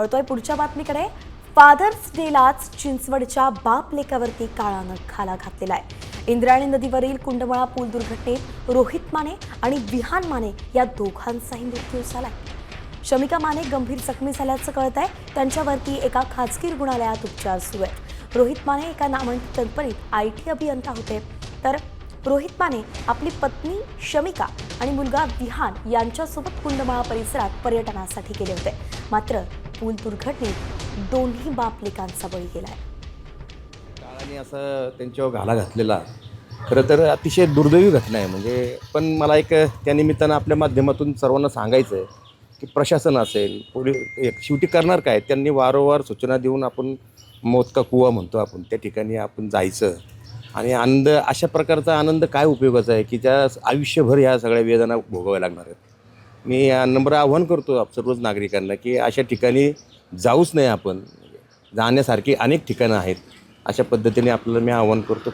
वळतोय पुढच्या बातमीकडे. फादर्स डेलाच चिंचवडच्या बाप लेकावरती काळानं खाला घातलेला आहे. इंद्रायणी नदीवरील कुंडमळा पूल दुर्घटनेत रोहित माने आणि विहान माने या दोघांचाही मृत्यू झालाय. शमिका माने गंभीर जखमी झाल्याचं कळत आहे त्यांच्यावरती एका खाजगी रुग्णालयात उपचार सुरू आहेत. रोहित माने एका नामांकित कंपनीत आय टी अभियंता होते. तर रोहित माने आपली पत्नी शमिका आणि मुलगा विहान यांच्यासोबत कुंडमाळा परिसरात पर्यटनासाठी गेले होते. मात्र पूल दुर्घटनेत दोन्ही बापलेकांचा बळी गेलाय. काळाने असं त्यांच्यावर घाला घातलेला. खरं तर अतिशय दुर्दैवी घटना आहे. म्हणजे पण मला एक त्या निमित्तानं आपल्या माध्यमातून सर्वांना सांगायचं आहे की प्रशासन असेल पोलीस एक शेवटी करणार काय? त्यांनी वारंवार सूचना देऊन आपण मौत का कुवा म्हणतो आपण त्या ठिकाणी आपण जायचं. आणि आनंद अशा प्रकारचा आनंद काय उपयोगाचा आहे की त्या आयुष्यभर ह्या सगळ्या वेदना भोगाव्या लागणार आहेत? मी या नंबर आव्हान करतो सर्वच नागरिकांना की अशा ठिकाणी जाऊच नाही आपण. जाण्यासारखी अनेक ठिकाणं आहेत. अशा पद्धतीने आपल्याला मी आव्हान करतो.